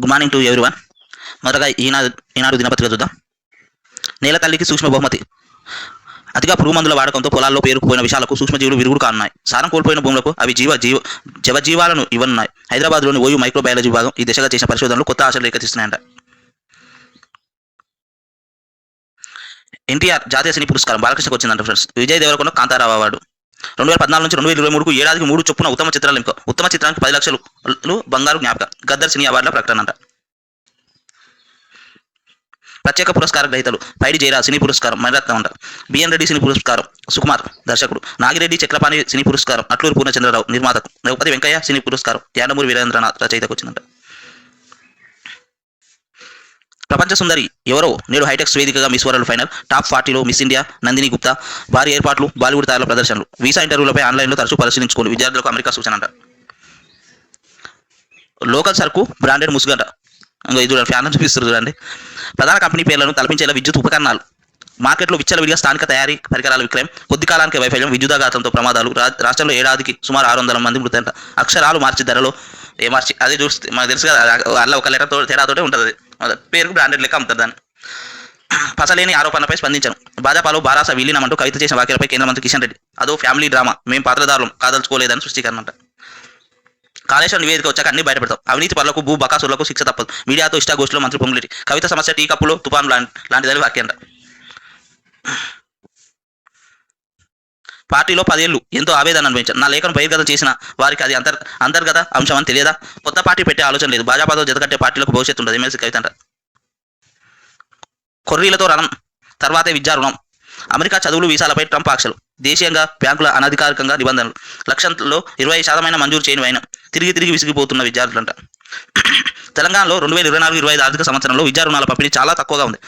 Good morning to everyone Eenadu Eenadu ఈనాడు దినపత్రిక చూద్దాం. నేల తల్లికి సూక్ష్మ బహుమతి. అతిగా పురుగు మందుల వాడకంతో పొలాల్లో పేరుకుపోయిన విషయాలకు సూక్ష్మజీవులు విరుగుడు కానున్నాయి. సారం కోల్పోయిన భూములకు అవి జీవ జీవ జవజీవాలను ఇవ్వనున్నాయి. హైదరాబాద్లోని ఓయూ మైక్రోబయాలజీ విభాగం ఈ దిశగా చేసిన పరిశోధనలు కొత్త ఆశలు రేకెత్తిస్తున్నాయంట. ఎన్టీఆర్ జాతీయ సినీ పురస్కారం బాలకృష్ణకు వచ్చిందంట ఫ్రెండ్స్. విజయ్ దేవరకొండ కాంతారావు అవార్డు. రెండు వేల పద్నాలుగు నుంచి రెండు వేల ఇరవై మూడుకు ఏడాదికి మూడు చొప్పున ఉత్తమ చిత్రాలు ఎంపిక. ఉత్తమ చిత్రానికి పది లక్షలు బంగారు జ్ఞాపక. గద్దర్ సినీ అవార్డుల ప్రకటన అంట. ప్రత్యేక పురస్కార గ్రహీతలు. పైడి జయరా సినీ పురస్కారం మణిరత్నం అంట. బిఎన్ రెడ్డి సినీ పురస్కారం సుకుమార్ దర్శకుడు. నాగిరెడ్డి చక్రపాణి సినీ పురస్కారం అట్లూరు పూర్ణచంద్రరావు నిర్మాతకు. ద్రౌపది వెంకయ్య సినీ పురస్కారం యానమూరి వీరేంద్రనాథ్ రచయితకు వచ్చిందంట. ప్రపంచ సుందరి ఎవరో? నేడు హైటెక్స్ వేదికగా మిస్ వరల్డ్ ఫైనల్. టాప్ ఫార్టీలో మిస్ ఇండియా నందిని గుప్తా భారీ ఏర్పాట్లు బాలీవుడ్ తారల ప్రదర్శనలు. వీసా ఇంటర్వ్యూలపై ఆన్లైన్లో తరచూ పరిశీలించుకోండి. విద్యార్థులకు అమెరికా సూచన అంట లోకల్ సరుకు బ్రాండెడ్ ముసుగంట. చూడండి ఫ్యాన్ చూపిస్తారు చూడండి. ప్రధాన కంపెనీ పేర్లను తలపించేలా విద్యుత్ ఉపకరణాలు. మార్కెట్లో విచ్చలవిడిగా స్థానిక తయారీ పరికరాల విక్రయం కొద్ది కాలానికి వైఫల్యం విద్యుదాఘాతంతో ప్రమాదాలు. రా- రాష్ట్రంలో ఏడాదికి సుమారు ఆరు వందల మంది మృతంట అక్షరాలు మార్చి ధరలో ఏ మార్చి అదే చూస్తే మనకు తెలుసు కదా అలా ఒక లెటర్ తేడాతోటే ఉంటుంది పేరుకు బ్రాండెడ్ లెక్క అమ్ముతారు దాన్ని. పసలేని ఆరోపణలపై స్పందించారు భాజపాలో బారాస విలీనమంటూ కవిత చేసిన వ్యాఖ్యలపై కేంద్ర మంత్రి కిషన్ రెడ్డి అదో ఫ్యామిలీ డ్రామా మేము పాత్రదారులం కాదలుచుకోలేదని స్పష్టీకరణ అంట. కాళేశ్వరం నివేదిక వచ్చాక అన్ని బయటపెడతాం. అవినీతి పనులకు భూ బకాసులకు శిక్ష తప్పదు. మీడియాతో ఇష్టాగోష్ఠిలో మంత్రి పొంగులేటి. కవిత సమస్య టీ కప్పులో తుఫాను లాంటి లాంటిదని వ్యాఖ్యంట పార్టీలో పదేళ్ళు ఎంతో ఆవేదన అనుభవించారు నా లేఖను బహిర్గతం చేసిన వారికి అది అంతర్ అంతర్గత అంశం అని తెలియదా? కొత్త పార్టీ పెట్టే ఆలోచన లేదు. భాజపాతో జతకట్టే పార్టీలకు భవిష్యత్తు ఉండదు. ఎమ్మెల్సీ కవిత కొర్రీలతో రణం తర్వాతే విద్యా రుణం. అమెరికా చదువులు వీసాలపై ట్రంప్ ఆక్షలు దేశీయంగా బ్యాంకుల అనధికారికంగా నిబంధనలు. లక్షంలో ఇరవై శాతమైన మంజూరు చేయని అయినా తిరిగి తిరిగి విసిగిపోతున్న విద్యార్థులంట. తెలంగాణలో రెండు వేల ఇరవై నాలుగు ఇరవై ఐదు ఆర్థిక సంవత్సరంలో విద్యా రుణాల పంపిణీ చాలా తక్కువగా ఉంది.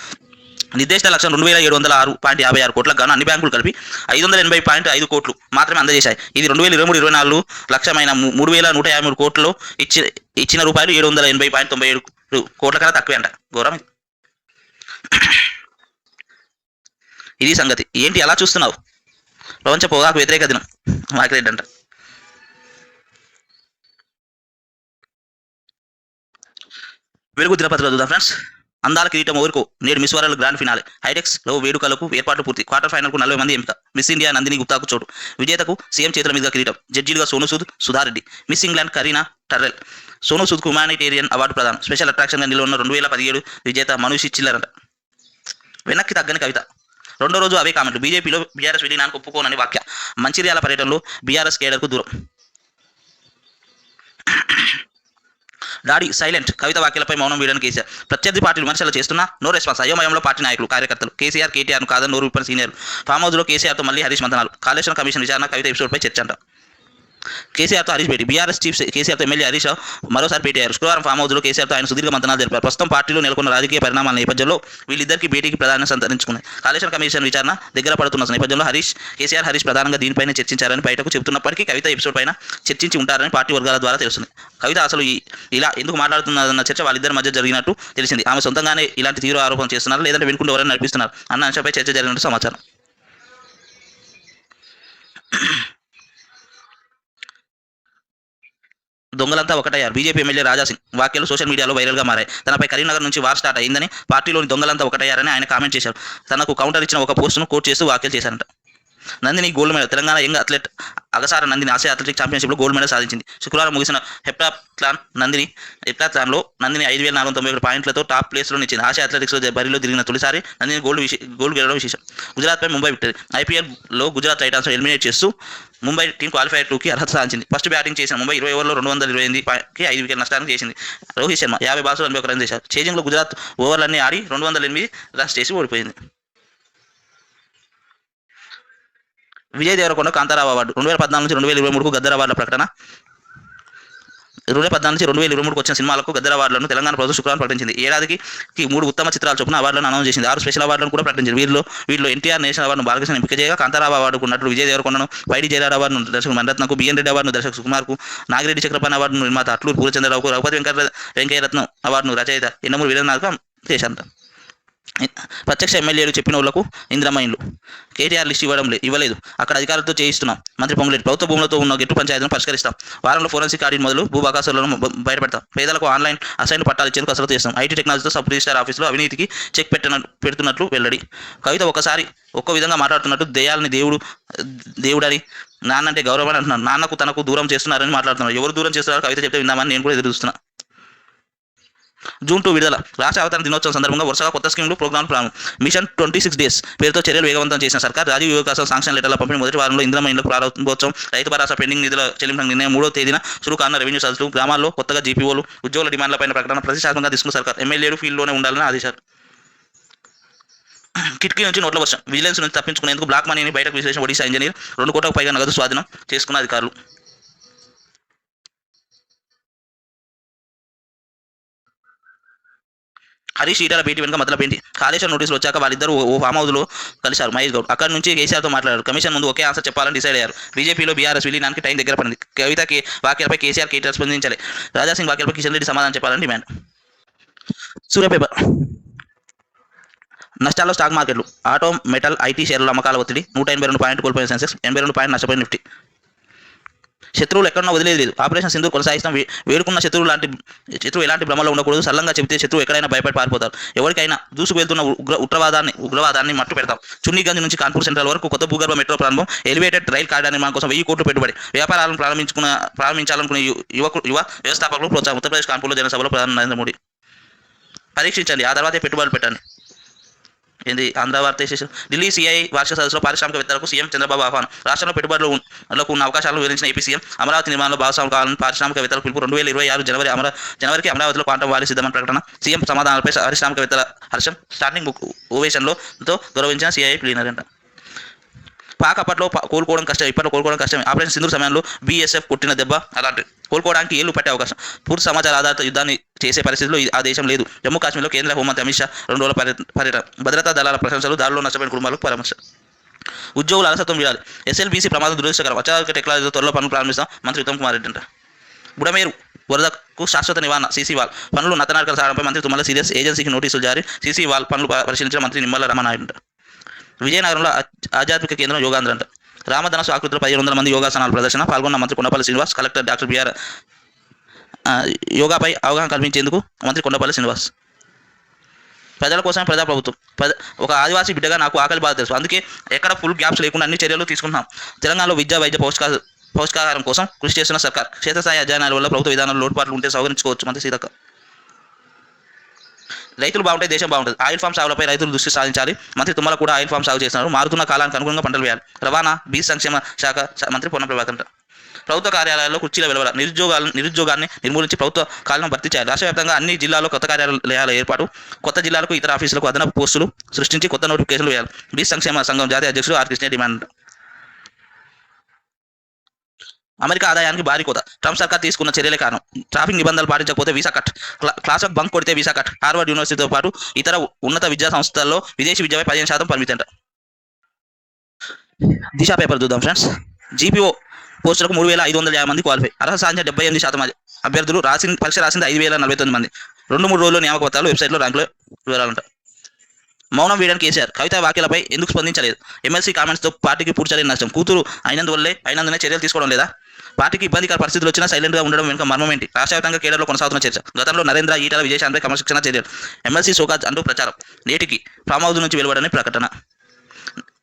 నిర్దేశిత లక్ష్యం రెండు వేల ఏడు వందల ఆరు పాయింట్ యాభై ఆరు కోట్లకు గాను అన్ని బ్యాంకులు కలిపి ఐదు వందల ఎనభై పాయింట్ ఐదు కోట్లు మాత్రమే అందజేశాయి. ఇది రెండు వేల ఇరవై మూడు ఇరవై నాలుగు లక్షమైన మూడు వేల నూట యాభై మూడు కోట్లు ఇచ్చి ఇచ్చిన రూపాయలు ఏడు వందల ఎనభై పాయింట్ తొంభై ఏడు కోట్ల కన్నా తక్కువే అంట ఘోరం ఇది. సంగతి. ఏంటి ఎలా చూస్తున్నావు? ప్రపంచ పొగాకు వ్యతిరేక దినం. మాకిరెడ్డి అంట వెలుగు దినపత్రిక చూద్దాం ఫ్రెండ్స్. అందాల కిరీటం ఓరుకో నేడు మిస్ వరల్డ్ గ్రాండ్ ఫినాలే. హైటెక్స్లో వేడుకలకు ఏర్పాట్లు పూర్తి. క్వార్టర్ ఫైనల్కు నలభై మంది ఎంపిక. మిస్ ఇండియా నందిని గుప్తాకు చోటు. విజేతకు సీఎం చేతుల మీదుగా కిరీటం. జడ్జీలుగా Sonu Sood Sudha Reddy miss England Karina Turrell. Sonu Sood humanitarian award ప్రదానం. స్పెషల్ అట్రాక్షన్గా నిలవన్న రెండు వేల పదిహేడు విజేత మనుషి చిల్లరంట వెనక్కి తగ్గని కవిత. రెండో రోజు అవే కామెంట్లు. బీజేపీలో బీఆర్ఎస్ విలీనానికి ఒప్పుకోనని వాక్య మంచిర్యాల పర్యటనలో బీఆర్ఎస్ కేడర్కు దూరం. డాడీ సైలెంట్ కవిత వ్యాఖ్యలపై మౌనం వీడని కేసీఆర్. ప్రత్యర్థి పార్టీలు విమర్శలు చేస్తున్నా నో రెస్పాన్స్ అయోమయంలో పార్టీ నాయకులు కార్యకర్తలు. కేసీఆర్ కేటీఆర్ను కాదని నోరు విప్పని సీనియర్ ఫామ్ హౌస్లో కేసీఆర్తో మళ్ళీ హరీష్ మంతనాలు కాళేశ్వరం కమిషన్ విచారణ కవిత ఎపిసోడ్పై చర్చ అంట. కేసీఆర్తో హరీష్ భేటీ. బీఆర్ఎస్ చీఫ్ కేసీఆర్తో ఎమ్మెల్యే హరీష్ మరోసారి భేటీ అయ్యారు. శుక్రవారం ఫామ్ హౌస్లో కేసీఆర్తో ఆయన సుదీర్ఘ మంతనాలు జరిపారు ప్రస్తుతం పార్టీలో నెలకొన్న రాజకీయ పరిణామాల నేపథ్యంలో వీళ్ళిద్దరికీ భేటీకి ప్రధాన సంతరించుకున్నాయి. కాళేశ్వరం కమిషన్ విచారణ దగ్గర పడుతున్న నేపథ్యంలో హరీష్ కేసీఆర్ హరీష్ ప్రధానంగా దీనిపైన చర్చించారని బయటకు చెబుతున్నప్పటికీ కవిత ఎపిసోడ్ పైన చర్చించి ఉంటారని పార్టీ వర్గాల ద్వారా తెలుస్తుంది. కవిత అసలు ఇలా ఎందుకు మాట్లాడుతున్నదన్న చర్చ వాళ్ళిద్దరి మధ్య జరిగినట్టు తెలిసింది. ఆమె సొంతంగానే ఇలాంటి తీవ్ర ఆరోపణ చేస్తున్నారు లేదంటే వెనుకుంటూ ఎవరైనా నడిపిస్తున్నారు అన్న అంశంపై చర్చ జరిగినట్టు సమాచారం. దొంగలంతా ఒకటయ్యారు. బీజేపీ ఎమ్మెల్యే రాజాసింగ్ వ్యాఖ్యలు సోషల్ మీడియాలో వైరల్గా మారాయి. తనపై కరీంనగర్ నుంచి వార్ స్టార్ట్ అయిందని పార్టీలోని దొంగలంతా ఒకటయ్యారని ఆయన కామెంట్ చేశారు. తనకు కౌంటర్ ఇచ్చిన ఒక పోస్టును కోట్ చేస్తూ వ్యాఖ్యలు చేశారంట. Nandini gold medal Telangana young athlete Agasara Nandini Asia athletic ఛాంపియన్షిప్లో gold medal సాధించింది. శుక్రవారం ముగిసిన హెప్టాథ్లాన్ నందిని హెప్టాథ్లాన్లో నందిని ఐదు వేల నాలుగు వందల తొంభై ఒకటి పాయింట్లతో టాప్ ప్లేస్లో నిచ్చింది ఆసియా అథ్లెటిక్స్లో బరిలో తిరిగిన తొలిసారి నందిని గోల్డ్ విష గోల్డ్ గెలవడం విశేషం. గుజరాత్పై ముంబై విక్టరీ. ఐపీఎల్లో గుజరాత్ టైటాన్స్ ఎలిమినేట్ చేస్తూ ముంబై టీం క్వాలిఫైర్ టూకి అర్హత సాధించింది. ఫస్ట్ బ్యాటింగ్ చేసిన ముంబై ఇరవై ఓవర్లో రెండు వందల ఇరవై ఎనిమిదికి ఐదు వికెట్ నష్టానికి చేసింది. రోహిత్ శర్మ యాభై బాల్స్ ఎనభై ఒక రన్ చేశారు. చేజింగ్లో గుజరాత్ ఓవర్లన్నీ ఆడి రెండు వందల ఎనిమిది రన్స్ చేసి ఓడిపోయింది. విజయ్ దేవరకొండ కాంతారావు అవార్డు. రెండు వేల పద్నాలుగు నుంచి రెండు వేల ఇరవై మూడుకు గద్దర్ అవార్డుల ప్రకటన. రెండు వేల పద్నాలుగు నుంచి రెండు వేల ఇరవై మూడుకు వచ్చిన సినిమాలకు గద్దర్ అవార్డులను తెలంగాణ ప్రభుత్వం శుక్రవారం ప్రకటించింది. ఏడాదికి మూడు ఉత్తమ చిత్రాల చొప్పున అవార్డులను అనౌన్స్ చేసింది. ఆరు స్పెషల్ అవార్డులను కూడా ప్రకటించింది. వీరిలో వీరిలో ఎన్టీఆర్ నేషనల్ అవార్డును బాలకృష్ణ ఎంపిక చేయగా కాంతారావు అవార్డుకు ఉన్నట్లు విజయ్ దేవరకొండను పైడి జయరాడు అవార్డును దర్శకుడు మణరత్నకు బిఎన్ రెడ్డి అవార్డును దర్శకు సుకుమార్కు నాగిరెడ్డి చక్రపాణి అవార్డును నిర్మాత అట్లూరు పూలచంద్రరావుకు రఘుపతి వెంకట వెంకయ్యరత్నం అవార్డును రచయిత ఎన్నమూరు వీరనాథ్కు చేశారంట. ప్రత్యక్ష ఎమ్మెల్యేలు చెప్పిన వాళ్ళకు ఇందిరమ్మ ఇండ్లు కేటీఆర్ లిస్ట్ ఇవ్వడం లేదు ఇవ్వలేదు. అక్కడ అధికారులతో చేయిస్తున్నాం. మంత్రి పొంగులేటి ప్రభుత్వ భూములతో ఉన్న గెట్టు పంచాయతీలను పరిష్కరిస్తాం. వారంలో ఫోరెన్సిక్ ఆడిట్ మొదలు భూభాకాశాలను బయటపెడతాం. పేదలకు ఆన్లైన్ అసైన్ పట్టాలు ఇచ్చేందుకు అసలు చేస్తాం. ఐటీ టెక్నాలజీతో సబ్ రిజిస్టార్ ఆఫీసులో అవినీతికి చెక్ పెట్టిన పెడుతున్నట్లు వెల్లడి. కవిత ఒకసారి ఒక్క విధంగా మాట్లాడుతున్నట్టు దయాలని దేవుడు దేవుడని నాన్న అంటే గౌరవం అని అంటున్నారు నాన్నకు తనకు దూరం చేస్తున్నారని మాట్లాడుతున్నారు. ఎవరు దూరం చేస్తున్నారో కవిత చెప్తే విందామని నేను కూడా ఎదురు చూస్తున్నా. జూన్ టూ విడుదల. రాష్ట్ర అవతరణ దినోత్సవం సందర్భంగా వరుసగా కొత్త స్కీమ్లు ప్రోగ్రాం ప్రారంభం మిషన్ ట్వంటీ సిక్స్ డేస్ పేరుతో చర్యలు వేగవంతం చేసిన సర్కార్ రాజీవ్ వికాసం శాంక్షన్ లెటర్ల పంపిణీ మొదటి వారంలో ఇంద్రమ ఇండ్లకు ప్రారంభోత్సవం రైతు భరోసా పెండింగ్ నిధుల చెల్లింపు నిర్ణయం మూడో తేదీన చురుకు కాన్న రెవెన్యూ సదస్సులు గ్రామాల్లో కొత్తగా జీపీఓలు ఉద్యోగుల డిమాండ్లపైన ప్రకటన ప్రతిష్టాత్మకంగా తీసుకున్న సర్కార్ ఎమ్మెల్యేలు ఫీల్డ్లోనే ఉండాలని ఆదేశారు కిటికీ నుంచి నోట్ల వర్షం. విజిలెన్స్ నుంచి తప్పించుకునేందుకు బ్లాక్ మనీని బయటకు విశ్లేషణ ఒడిశా ఇంజనీర్ రెండు కోట్లకు పైగా నగదు స్వాధీనం చేసుకున్న అధికారులు. హరీష్ ఈటల భేటీ వెనుక మధ్యలో పెయింటి కాళేశ్వరం నోటీసులు వచ్చాక వాళ్ళిద్దరూ ఓ- ఫామ్ హౌస్లో కలిశారు. మహేష్ గౌడ్. అక్కడ నుంచి కేసీఆర్తో మాట్లాడారు. కమిషన్ ముందు ఒకే ఆన్సర్ చెప్పాలని డిసైడ్ అయ్యారు. బీజేపీలో బీఆర్ఎస్ విలీనానికి టైం దగ్గర పడింది. కవితకి వాక్యాలపై కేసీఆర్ కేటీఆర్ స్పందించాలి. రాజాసింగ్ వాక్యాలపై కిషన్ రెడ్డి సమాధానం చెప్పాలని డిమాండ్. సూర్య పేపర్. నష్టాల్లో స్టాక్ మార్కెట్లు. ఆటో మెటల్ ఐటీ షేర్ల అమ్మకాల ఒత్తిడి. నూట ఎనభై రెండు పాయింట్ కోల్పోయిన సెన్సెక్స్ ఎనభై రెండు పాయింట్ నష్టపోయిన నిఫ్టీ. శత్రువులు ఎక్కడన్నా వదిలేదు ఆపరేషన్ సింధు కొనసాగిస్తాం. వేడుకున్న శత్రువు లాంటి శత్రువు ఎలాంటి భ్రమలో ఉండకూడదు. సల్లంగా చెబితే శత్రువు ఎక్కడైనా భయపడి పారిపోతారు. ఎవరికైనా దూసుకు వెళ్తున్న ఉగ్ర ఉగ్రవాదాన్ని ఉగ్రవాదాన్ని మట్టు పెడతాం. చున్నీగంజ్ నుంచి కాన్పూర్ సెంట్రల్ వరకు కొత్త భూగర్భ మెట్రో ప్రారంభం. ఎలివేటెడ్ రైల్ కారిడార్ నిర్మాణం కోసం వెయ్యి కోట్లు పెట్టుబడి. వ్యాపారాలను ప్రారంభించుకున్న ప్రారంభించాలనుకునే యు- యువకు యువ వ్యవస్థాపకులు ప్రోత్సాహం. ఉత్తరప్రదేశ్ కాన్పూర్లో జనసభలో ప్రధాని నరేంద్ర మోడీ. పరీక్షించండి. ఆ తర్వాతే పెట్టుబడులు పెట్టండి. ఏంది? ఆంధ్ర విశేషం. ఢిల్లీ సిఐ వార్షిక సదస్సులో పారిశ్రామికవేత్తలకు సీఎం చంద్రబాబు ఆహ్వానం. రాష్ట్రంలో పెట్టుబడులకు ఉన్న అవకాశాలను వివరించిన ఏపీ సీఎం అమరావతి నిర్మాణంలో భాగస్వామి కావాలని పారిశ్రామికవేత్తలకు పిలుపు రెండు వేల ఇరవై ఆరు జనవరి అమరా జనవరికి అమరావతిలో క్వాంటం వారి సిద్ధమని ప్రకటన. సీఎం సమాధానాలపై పారిశ్రామికవేత్తల హర్షం. స్టార్టింగ్ ఓవేషన్లో తో గౌరవించిన సిఐ ప్లీనర్ అంట. పాక్ అప్పట్లో కోలుకోవడం కష్టం ఇప్పట్లో కోలుకోవడం కష్టమే. ఆపరేషన్ సింధు సమయంలో బీఎస్ఎఫ్ కొట్టిన దెబ్బ అలాంటి కోలుకోవడానికి ఏళ్ళు పట్టే అవకాశం. పూర్తి సమాచార ఆధారిత యుద్ధాన్ని చేసే పరిస్థితిలో ఆ దేశం లేదు. జమ్మూ కాశ్మీర్లో కేంద్ర హోంమంత్రి అమిత్ షా రెండు రోజుల పర్యటన. భద్రతా దళాల ప్రశంసలు దారిలో నష్టపోయిన కుటుంబాలకు పరామర్శ. ఉద్యోగుల అలసత్వం వీడాలి ఎస్ఎల్బీసీ ప్రమాదం దురదృష్టకరం. అత్యాధునిక టెక్నాలజీతో త్వరలో పనులు ప్రారంభిస్తాం మంత్రి ఉత్తమ్ కుమార్ రెడ్డి అంట. బుడమేరు వరదకు శాశ్వత నివారణ. సీసీ వాల్ పనులు నతనాటకాల సాగడంపై మంత్రి తుమ్మల సీరియస్ ఏజెన్సీకి నోటీసులు జారీ. సీసీ వాల్ పనులు పరిశీలించిన మంత్రి నిమ్మల రామనాయుడు విజయనగరంలో ఆధ్యాత్మిక కేంద్రం యోగాంధ్ర అంట. రామధనసు ఆకృతిలో పదిహేను వందల మంది యోగాసనాల ప్రదర్శన. పాల్గొన్న మంత్రి Kondapalli Srinivas collector doctor B యోగాపై అవగాహన కల్పించేందుకు మంత్రి కొండపల్లి శ్రీనివాస్. ప్రజల కోసమే ప్రజాప్రభుత్వం. ప్రజ ఒక ఆదివాసీ బిడ్డగా నాకు ఆకలి బాధ తెలుసు. అందుకే ఎక్కడ ఫుల్ గ్యాప్స్ లేకుండా అన్ని చర్యలు తీసుకుంటున్నాం. తెలంగాణలో విద్యా వైద్య పౌష్టికా పౌష్కాహారం కోసం కృషి చేస్తున్న సర్కార్. క్షేత్రస్థాయి అధ్యయనాల వల్ల ప్రభుత్వ విధానంలో లోటుపాట్లు ఉంటే సవరించుకోవచ్చు మంత్రి సీతక్క. రైతులు బాగుంటే దేశం బాగుంటుంది. ఆయిల్ ఫామ్ సాగులపై రైతులు దృష్టి సాధించాలి. మంత్రి తుమ్మల కూడా ఆయిల్ ఫామ్ సాగు చేస్తున్నారు మారుతున్న కాలానికి అనుగుణంగా పంటలు వేయాలి. రవాణా బీచ్ సంక్షేమ శాఖ మంత్రి పొన్న ప్రభాకర్ ప్రభుత్వ కార్యాలయాల్లో కుర్చీల వెలువల నిరుద్యోగాలను నిరుద్యోగాన్ని నిర్మూలించి ప్రభుత్వ కాలను భర్తీ చేయాలి. రాష్ట్ర వ్యాప్తంగా అన్ని జిల్లాల్లో కొత్త కార్యాలయాల ఏర్పాటు కొత్త జిల్లాలకు ఇతర ఆఫీసులకు అదనపు పోస్టులు సృష్టించి కొత్త నోటిఫికేషన్లు వేయాలి. బీచ్ సంక్షేమ సంఘం జాతీయ అధ్యక్షుడు ఆర్ కృష్ణ డిమాండ్ అంట. అమెరికా ఆదాయానికి భారీ కోత. ట్రంప్ సర్కార్ తీసుకున్న చర్యలే కారణం. ట్రాఫిక్ నిబంధనలు పాటించకపోతే visa cut. Class- class bunk కొడితే వీసా కట్. హార్వర్డ్ యూనివర్సిటీతో పాటు ఇతర ఉన్నత విద్యా సంస్థల్లో విదేశీ విద్యపై పదిహేను శాతం పరిమితంట. దిశ పేపర్ చూద్దాం ఫ్రెండ్స్. జీపీఓ పోస్టులకు మూడు వేల ఐదు వందల యాభై మంది క్వాలిఫై. అర్హత సాధించిన డెబ్బై ఎనిమిది శాతం అభ్యర్థులు రాసిన పరీక్ష రాసింది ఐదు వేల నలభై తొమ్మిది మంది. రెండు మూడు రోజుల్లో నియామక పత్రాలు వెబ్సైట్లో ర్యాంకులు వివరాలంట. మౌనం వీడని కేసీఆర్ కవిత వ్యాఖ్యలపై ఎందుకు స్పందించలేదు? ఎమ్మెల్సీ కామెంట్స్తో పార్టీకి పూడ్చలేని నష్టం. కూతురు అయినందువల్లే అయినందునే చర్యలు తీసుకోవడం లేదా? పార్టీకి ఇబ్బందికర పరిస్థితులు వచ్చినా సైలెంట్గా ఉండడం వెనుక మర్మం ఏంటి? రాష్ట్ర వ్యాప్తంగా కేడర్లో కొనసాగుతున్న చర్చ. గతంలో నరేంద్ర ఈటల విజయశాంతిపై క్రమశిక్షణ చర్యలు. ఎమ్మెల్సీ సోకాజ్ అంటూ ప్రచారం. నేటికి ఫామ్ హౌస్ నుంచి వెలువడని ప్రకటన.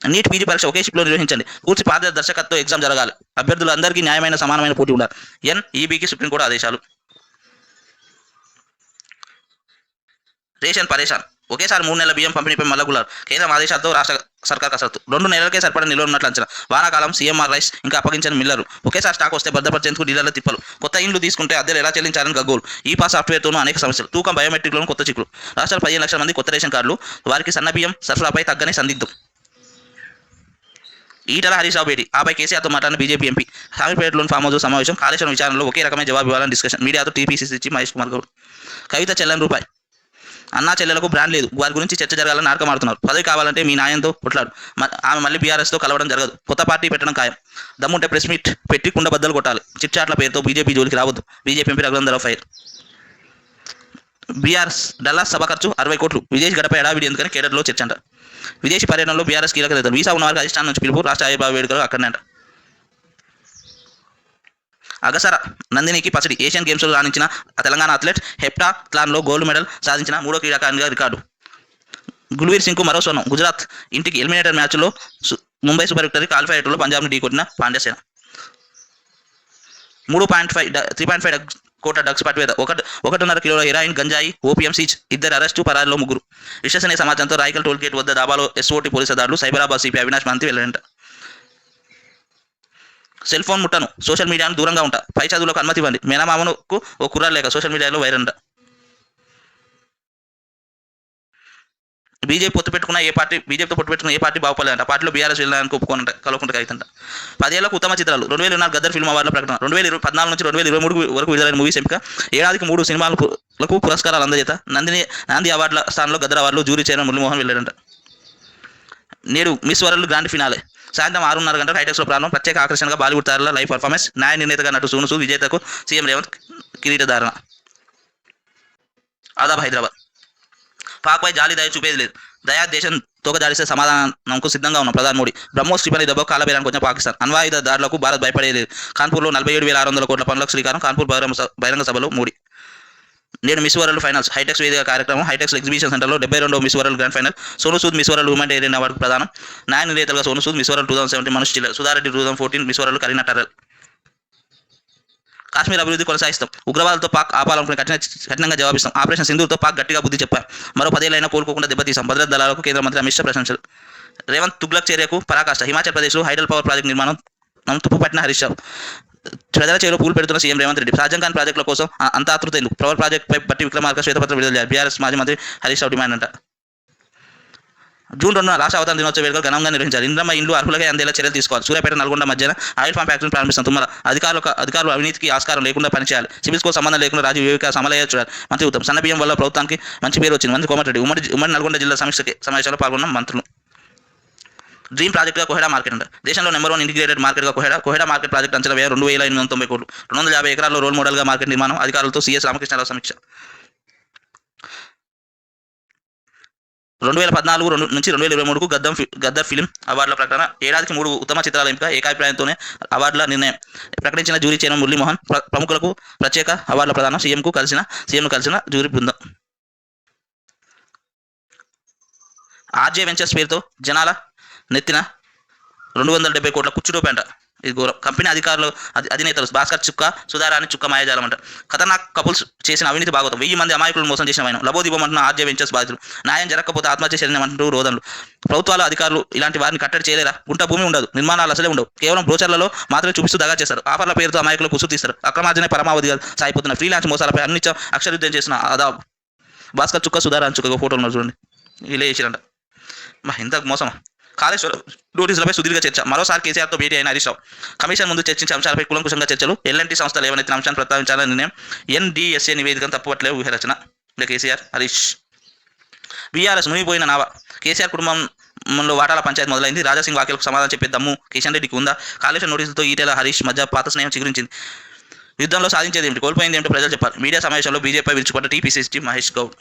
నీట్ పీజీ పరీక్ష ఒకే షిప్లో నిర్వహించండి. పూర్తి పారదర్శకతతో ఎగ్జామ్ జరగాలి. అభ్యర్థులందరికీ న్యాయమైన సమానమైన పోటీ ఉండాలి. ఎన్ ఈబీకి సుప్రీంకోర్టు ఆదేశాలు. రేషన్ పరేషాన్. ఒకేసారి మూడు నెలల బియ్యం పంపిణీపై మల్లగులారు కేంద్రం ఆదేశాలతో రాష్ట్ర సర్కార్ కసరత్తు. రెండు నెలలకే సరిపడ నిల్వ ఉన్నట్లు అంచనా. వానాకాలం సీఎంఆర్ రైస్ ఇంకా అప్పగించని మిల్లరు. ఒకేసారి స్టాక్ వస్తే భద్రపరిచేందుకు డీలర్ల తిప్పలు. కొత్త ఇండ్లు తీసుకుంటే అద్దెలు ఎలా చెల్లించాలని గగ్గోలు. ఈ పాస్ సాఫ్ట్వేర్తోనూ అనేక సమస్యలు. తూకం బయోమెట్రిక్లోనూ కొత్త చిక్కులు. రాష్ట్రాలు పదిహేను లక్షల మంది కొత్త రేషన్ కార్డులు. వారికి సన్న బియ్యం సరఫరాపై తగ్గని సందిగ్ధం. ఈటల హరీష్రావు భేటీ. ఆపై కేసీఆర్తో మాట్లాడిన బీజేపీ ఎంపీ. సామిపేటలోని ఫామ్ హౌస్ సమావేశం కాళేశ్వరం విచారణలో ఒకే రకమైన జవాబు ఇవ్వాలని డిస్కషన్. మీడియాతో టీపీసీసీ మహేష్ కుమార్ గౌడ్. కవిత చెల్లని రూపాయి. అన్నా చెల్లెలకు బ్రాండ్ లేదు. వారి గురించి చర్చ జరగాలని నాటకమాడుతున్నారు పదవి కావాలంటే మీ న్యాయంతో కొట్లాడు. ఆమె మళ్ళీ బీఆర్ఎస్తో కలవడం జరగదు. కొత్త పార్టీ పెట్టడం ఖాయం. దమ్ముంటే ప్రెస్ మీట్ పెట్టి కుండ బద్దలు కొట్టాలి. చిట్చాట్ల పేరుతో బీజేపీ జోలికి రావద్దు. BJP MP Raghunandarao fire. BRS Dallas సభ ఖర్చు అరవై కోట్లు. విదేశీ గడప ఎడావిడి ఎందుకని కేడర్లో చర్చ అంట. విదేశీ పర్యటనలో బీఆర్ఎస్ కీలక నేతలు. వీసా ఉన్న వారికి అధిష్టానం నుంచి పిలుపు రాష్ట్ర అయ్యబాబు వేడుకలు అక్కడనే అంట. అగసర నందినికి పసిడి. ఏషియన్ గేమ్స్లో రాణించిన తెలంగాణ అథ్లెట్ హెప్టా క్లాన్లో గోల్డ్ మెడల్ సాధించిన మూడో క్రీడాకారిగా రికార్డు. గుల్వీర్ సింగ్కు మరో స్వర్ణం. గుజరాత్ ఇంటికి ఎలిమినేటర్ మ్యాచ్లో సు- ముంబై సూపర్ విక్టరీ క్వాలిఫైర్లో పంజాబ్ను ఢీకొట్టిన పాండ్యసేన మూడు point five three point five కోట్ల డ్రగ్స్ పట్టువేత ఒకటి ఒకటిన్నర కిలోల హెరాయిన్ గంజాయి ఓపీఎం సీజ్ ఇద్దరు అరెస్టు పరారిలో ముగ్గురు. విశ్వసనీయ సమాచారంతో రాయకల్ టోల్ గేట్ వద్ద దాబాలో ఎస్ఓటీ పోలీసు దాడులు సైబరాబాద్ సిపి అవినాష్ మంతి వెళ్ళారంట సెల్ ఫోన్ ముట్టను సోషల్ మీడియాను దూరంగా ఉంటా. పై చదువులకు అనుమతి ఇవ్వండి. మేనమామకు ఓ కుర్రాలు లేక సోషల్ మీడియాలో వైరంట బీజేపీ పొత్తు పెట్టుకున్న ఏ పార్టీ బీజేపీతో పొత్తు పెట్టుకున్న ఏ పార్టీ బాగుపడలేదంట. పార్టీలో బీఆర్ఎస్ వెళ్ళడానికి ఒప్పుకోనంట కలవకుండా అవుతుంట పదేళ్ళకు ఉత్తమ చిత్రాలు రెండు వేల నాలుగు గద్దర్ ఫిల్మ్ అవార్డుల ప్రకటన రెండు వేల ఇరవై పద్నాలుగు నుంచి రెండు వేల ఇరవై మూడు వరకు విడుదలైన మూవీస్ ఎంపిక ఏడాదికి మూడు సినిమాలకు పురస్కారాలు అందజేత. నందిని నాంది అవార్డుల స్థానంలో గద్దర్ అవార్డులు జూరీ చైర్మన్ మురళీమోహన్ వెళ్ళాడంట నేడు మిస్ వరల్డ్ గ్రాండ్ ఫినాలే సాయంత్రం ఆరున్నర గంటల హైటెక్స్లో ప్రారంభం. ప్రత్యేక ఆకర్షణగా బాలీవుడ్ తారల లైవ్ పర్ఫార్మెన్స్ న్యాయ నిర్ణేతగా నటు సూను విజేతకు సీఎం రేవంత్ కిరీటధారణ ఆదాబ్ హైదరాబాద్. పాక్పై జాలి దయ చూపేది లేదు. దయా దేశం తోకదాడిస్తే సమాధానంకు సిద్ధంగా ఉన్న ప్రధాని మోడీ. బ్రహ్మోస్ క్షిపణి దెబ్బ కాలబేరానికి వచ్చిన పాకిస్తాన్. అణ్వాయుధ దాడులకు భారత్ భయపడేది కాన్పూర్లో నలభై ఏడు వేల ఆరు వందల కోట్ల పనులకు శ్రీకారం. కాన్పూర్ బహిరంగ బహిరంగ సభలో మోడీ. నేడు మిస్ వరల్డ్ ఫైనల్స్ హైటెక్స్ వేదిక కార్యక్రమం హైటెక్స్ ఎగ్జిబిషన్ సెంటర్లో డెబ్బై రెండో miss world grand final Sonu Sood miss world humanitarian award ప్రధానం న్యాయ నిర్ణేతలుగా Sonu Sood miss world two thousand seventeen Manushi Chhillar Sudha Reddy two thousand fourteen miss world Karina Turrell Kashmir అభివృద్ధి కొనసాగిస్తాం. ఉగ్రవాదులతో పాక్ ఆపాలనుకుని కఠిన కఠినంగా జవాబిస్తాం. ఆపరేషన్ సింధుతో పాక్ గట్టిగా బుద్ధి చెప్పారు. మరో పదేళ్ళైనా కోలుకోకుండా దెబ్బతీసాం భద్రత దళాలకు కేంద్ర మంత్రి అమిత్ షా ప్రశంసలు. రేవంత్ తుగ్లక్ చర్యకు పరాకాష్ట. హిమాచల్ ప్రదేశ్లో హైడల్ పవర్ ప్రాజెక్ట్ నిర్మాణం తుప్పు పట్టిన హరీష్ రావు. ప్రజల చేలో పూలు పెడుతున్న సీఎం రేవంత్ రెడ్డి. రాజంగాన్ ప్రాజెక్టుల కోసం అంత ఆతృత ఎందుకు? పవర్ ప్రాజెక్టుపై బట్టి విక్రమార్క శ్వేతపత్రం విడుదల బీఆర్ఎస్ మాజీ మంత్రి హరీష్ రావు డిమాండ్ అంట. జూన్ రెండున రాష్ట్ర అవతరణ దినోత్సవ వేడుకలు ఘనంగా నిర్వహించారు ఇంద్రమ్మ ఇండ్లు అర్హులకే అందేలా చర్యలు తీసుకోవాలి. సూర్యాపేట నల్గొండ మధ్యన ఆయిల్ ఫామ్ ఫ్యాక్టరీని ప్రారంభిస్తాం. తుమ్మల అధికారులకు అధికారులు అవినీతికి ఆస్కారం లేకుండా పనిచేయాలి. సిబిల్స్ స్కోర్ సంబంధం లేకుండా రాజు వివేక సమలయ్య చూడాలి. మంత్రి ఉత్తమ్. సన్న బియ్యం వల్ల ప్రభుత్వానికి మంచి పేరు వచ్చింది. మంత్రి కోమటిరెడ్డి ఉమ్మడి ఉమ్మడి నల్గొండ జిల్లా సమీక్ష సమావేశంలో పాల్గొన్న మంత్రులు. డ్రీమ్ ప్రాజెక్ట్గా కోహెడా మార్కెట్ అంట. దేశంలో నెంబర్ వన్ ఇంటిగ్రేటెడ్ మార్కెట్గా కోహెడా కోహెడా మార్కెట్ ప్రాజెక్ట్ అంచనా వ్యయం రెండు వేల ఎనిమిది వందల తొంభై కోట్లు. రెండు వందల యాభై ఎకరాల్లో రోల్ మోడల్గా మార్కెట్ నిర్మాణం. అధికారులతో సీఎస్ రామకృష్ణారావు సమీక్ష. రెండు వేల పద్నాలుగు రెండు నుంచి రెండు వేల ఇరవై మూడుకు గద్దం గద్దర్ ఫిలిం అవార్డుల ప్రకటన. ఏడాదికి మూడు ఉత్తమ చిత్రాల ఎంపిక. ఏకాభిప్రాయంతోనే అవార్డుల నిర్ణయం. ప్రకటించిన జూరీ చైర్మన్ మురళీమోహన్ ప్రముఖులకు ప్రత్యేక అవార్డుల ప్రదానం. సీఎంకు కలిసిన సీఎంను కలిసిన జూరీ బృందం. ఆర్జే వెంచర్స్ పేరుతో జనాల నెత్తిన రెండు వందల డెబ్బై కోట్ల కుచ్చుటోపేంట ఇది ఘోరం. కంపెనీ అధికారులు అది అధినేతలు భాస్కర్ చుక్క సుధారాణి చుక్క మాయాజాలం అంట. ఖతర్నాక్ కపుల్స్ చేసిన అవినీతి భాగవతం వెయ్యి మంది అమాయకులను మోసం చేసిన వైనం లబోదీపమంటున్న ఆర్జే వెంచర్స్ బాధితులు. న్యాయం జరగకపోతే ఆత్మహత్య చేయాలంటూ రోదనలు. ప్రభుత్వాలు అధికారులు ఇలాంటి వారిని కట్టడి చేయలేరా? గుంట భూమి ఉండదు. నిర్మాణాలు అసలే ఉండవు. కేవలం బ్రోచర్లలో మాత్రమే చూపిస్తూ దగా చేస్తారు. ఆఫర్ల పేరుతో అమాయకులు కుసు తీస్తారు. అక్రమార్జన పరమావధిగా సాగిపోతున్న ఫ్రీలాన్స్ మోసాలపై అన్ని అక్షరయుద్ధం చేసిన అదా భాస్కర్ చుక్క సుధారాణి చుక్క ఫోటోలు చూడండి. ఇలా చేసిరంట. మా ఇంత మోసమా? కాళేశ్వరం నోటీసులపై సుదీర్ఘ చర్చ. మరోసారి కేసీఆర్తో భేటీ అయిన హరీష్ రావు కమిషన్ ముందు చర్చించే అంశాలపై కులంకుశంగా చర్చలు ఎల్ఎన్టీ సంస్థలు ఏవనైతే అంశాన్ని ప్రస్తావించాలని నిర్ణయం ఎన్డీఎస్ఏ నివేదికను తప్పుపట్లే ఊహరచన. ఇక కేసీఆర్ హరీష్. బీఆర్ఎస్ మునిగిపోయిన నావ. కేసీఆర్ కుటుంబం మనలో వాటాల పంచాయతీ మొదలైంది. రాజాసింగ్ వాక్యాలకు సమాధానం చెప్పే దమ్ము కిషన్ రెడ్డికి ఉందా? కాళేశ్వరం నోటీసులతో ఈటెల హరీష్ మధ్య పాత స్నేహం చిగురించింది. యుద్ధంలో సాధించేది ఏమిటి? కోల్పోయింది ఏమిటి ప్రజలు చెప్పాలి. మీడియా సమావేశంలో బీజేపీ విరుచుపడ్డ టీపీసీసీ మహేష్ గౌడ్.